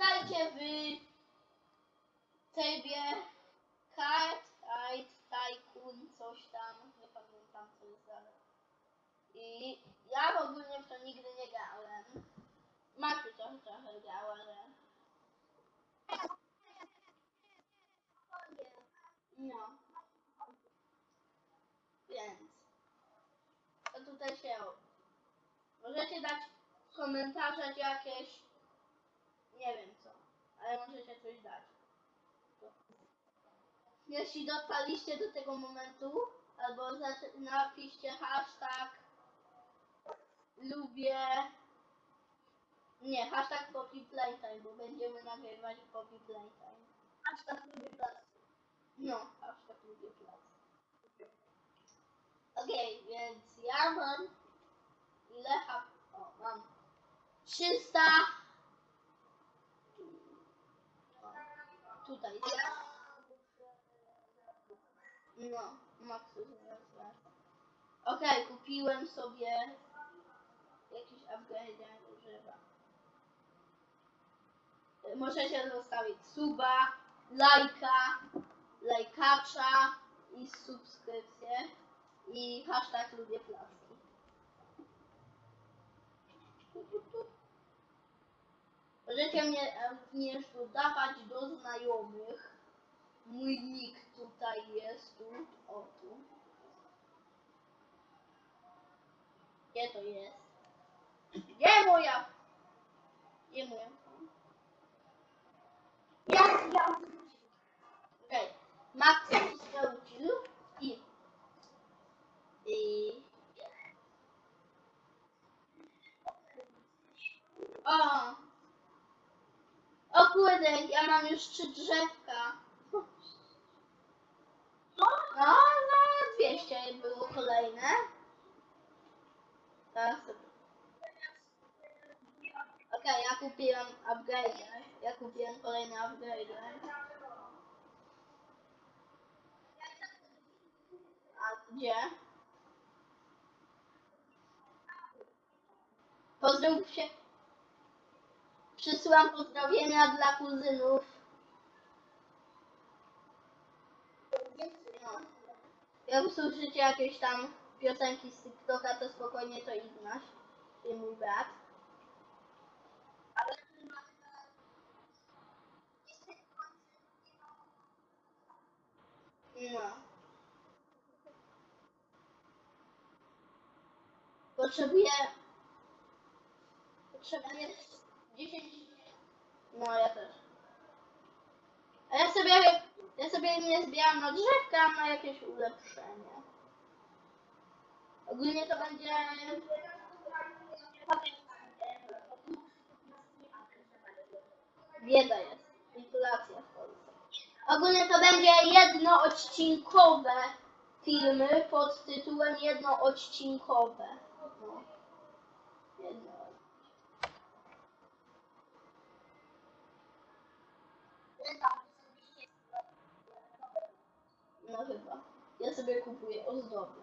witajcie w trybie Kart Ride Tycoon, coś tam, nie pamiętam co jest dalej. I ja ogólnie w to nigdy nie grałem. Maciu trochę, trochę grał, ale... No. Więc... To tutaj się... Możecie dać w komentarzach jakieś... Nie wiem ale możecie coś dać. Jeśli dotarliście do tego momentu, albo napiszcie hashtag lubię nie, hashtag Poppy Playtime, bo będziemy nagrywać Poppy Playtime. Hashtag lubię plac. No, hashtag lubię plac. Okej, więc ja mam ile hap... O, mam 300 o, tutaj. No, Maxu zaraz wraca. Okej, kupiłem sobie jakiś upgrade, jak używa. Y, Możecie zostawić suba, lajka, lajkacza i subskrypcję i hashtag lubię placki. Możecie mnie e, również dodawać do znajomych. Mój nick tutaj jest, tu, o tu. Gdzie to jest? Gdzie moja? Gdzie moja? Ja, ja. Okej. Max wrócił i... I... O! O kurde, ja mam już trzy drzewka. No, no, 200 było kolejne. Teraz sobie. Okej, ja kupiłem upgrade. Ja kupiłem kolejny upgrade. A gdzie? Pozdrów się. Przysyłam pozdrowienia dla kuzynów. No. Jak usłyszycie jakieś tam piosenki z TikToka, to spokojnie to Ignaś, czyli mój brat. Ale No. Potrzebuję... Potrzebuję 10... No, ja też. A ja sobie... Ja sobie nie zbieram na drzewka, na jakieś ulepszenie. Ogólnie to będzie... Bieda jest. Inflacja w Polsce. Ogólnie to będzie jednoodcinkowe filmy pod tytułem jednoodcinkowe. No. Jedno. No chyba. Ja sobie kupuję ozdoby.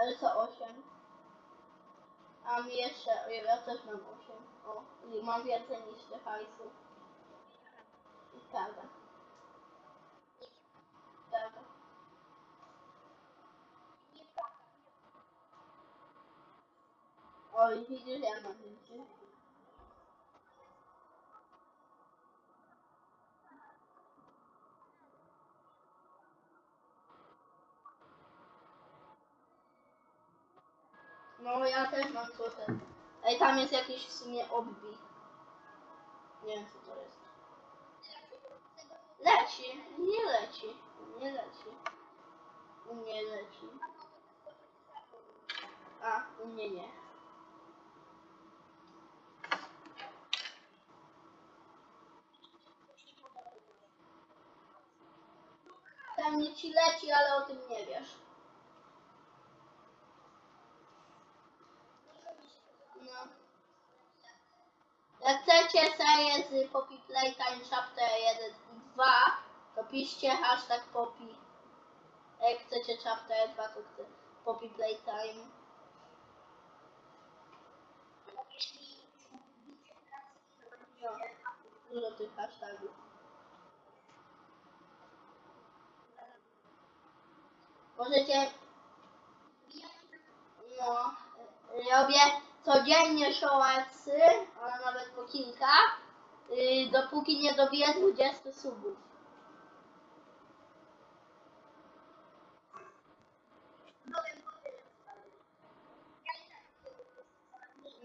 Ale co 8? A mi jeszcze, ja też mam 8. O, mam więcej niż te hajsu. I kawa. Kawa. Oj, widzisz, ja mam więcej. No, ja też mam trochę. Ej, tam jest jakiś w sumie odbij. Nie wiem, co to jest. Leci. Nie leci. Nie leci. U mnie leci. A, u mnie nie. Tam nie ci leci, ale o tym nie wiesz. No. Jak chcecie serię z Poppy Playtime Chapter 1 i 2, to piszcie hashtag Poppy. Jak chcecie Chapter 2, to chcę. Poppy Playtime. No, dużo tych hashtagów. Możecie, no, robię codziennie shortsy, a nawet po kilka, yy, dopóki nie dobiję 20 subów.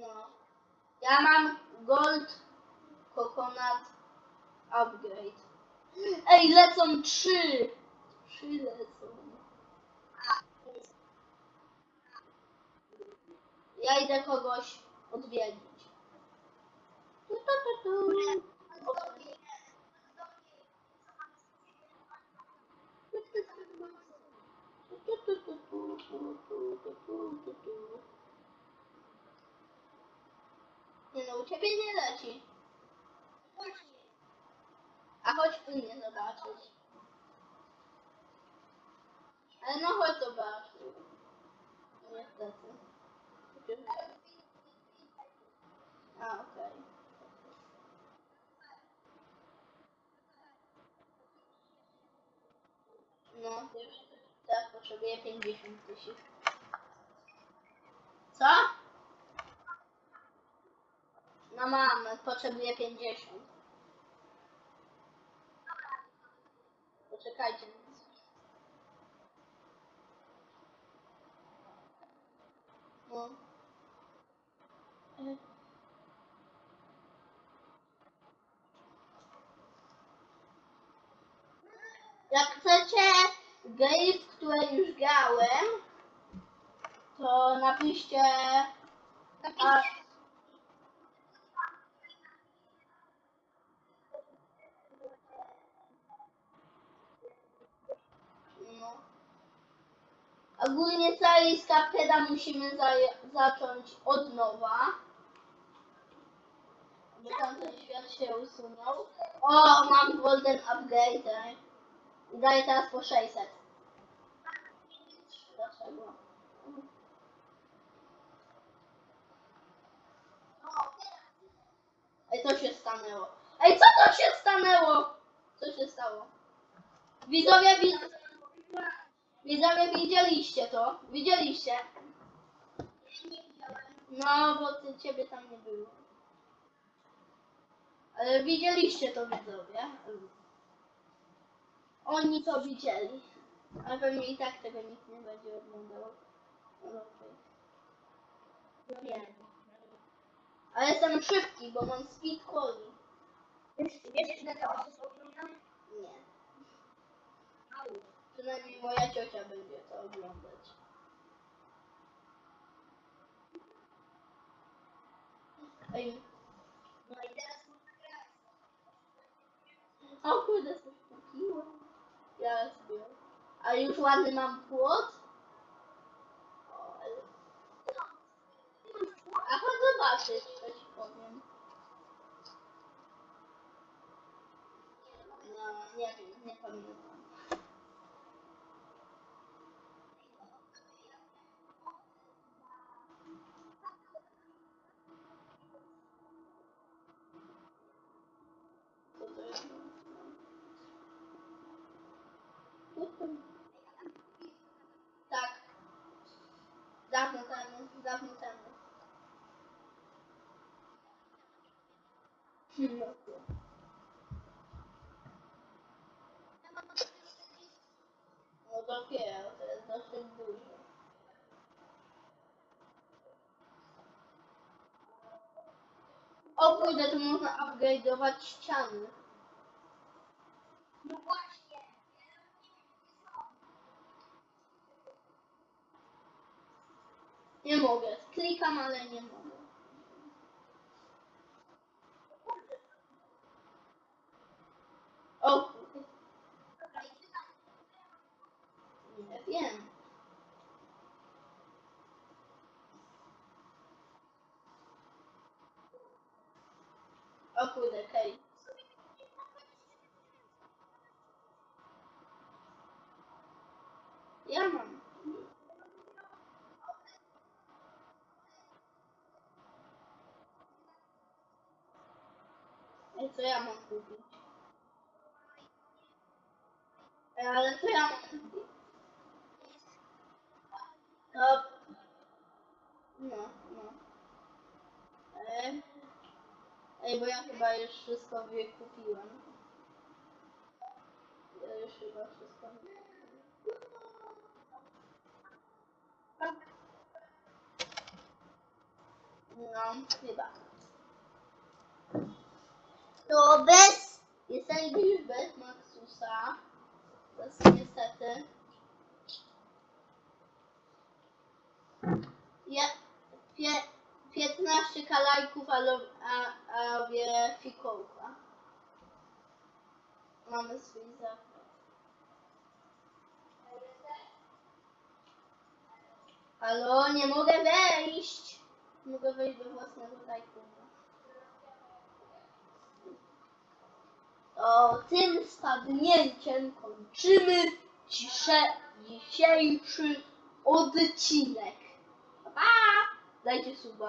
No. Ja mam gold coconut upgrade. Ej, lecą trzy! Trzy lecą. Ja idę kogoś odwiedzić. Nie no, u ciebie nie leci. A chodź u mnie zobaczyć. Ale no chodź zobaczyć. Niestety. A, okej. No, już teraz potrzebuję 50 tysięcy. Co? No mam, potrzebuję 50. Poczekajcie. No. Jak chcecie gry, które już grałem, to napiszcie... A, no. Ogólnie z Cupheada musimy za, zacząć od nowa. Bo tamten świat się usunął. O, mam golden upgrade. I daję teraz po 600. Ej, co się stanęło? Ej, co to się stanęło? Co się stało? Widzowie, wi widzowie widzieliście to? Widzieliście? No, bo ty, ciebie tam nie było. Ale widzieliście to widzowie. Oni to widzieli. Ale pewnie i tak tego nikt nie będzie oglądał. No, okej. Wiem. Ale jestem szybki, bo mam speed coli. Wiesz, że to jest oglądane? Nie. Przynajmniej moja ciocia będzie to oglądać. Ej, No i teraz można grać. o kurde, coś kupiłem. Ja sobie. Ale już ładny mam płot. O, ale... A chodź zobaczyć, quận nhà chủ nhà phần O kurde, tu można upgrade'ować ściany. No właśnie. Nie mogę. Klikam, ale nie mogę. Ja mam. No I co ja mam kupić? E, ale co ja mam kupić? To... No, no. Ej. Ej, bo ja chyba już wszystko kupiłem. Ja już chyba wszystko kupiłem. No, chyba. To bez, jesteśmy już bez Maxusa. To jest niestety. Ja, pie, 15 kalajków, a, a robię fikołka. Mamy swój zakład. Halo, nie mogę wejść. Mogę wejść do własnego tajkuna. To tym spadnięciem kończymy dzisiejszy odcinek. Pa! Dajcie suba.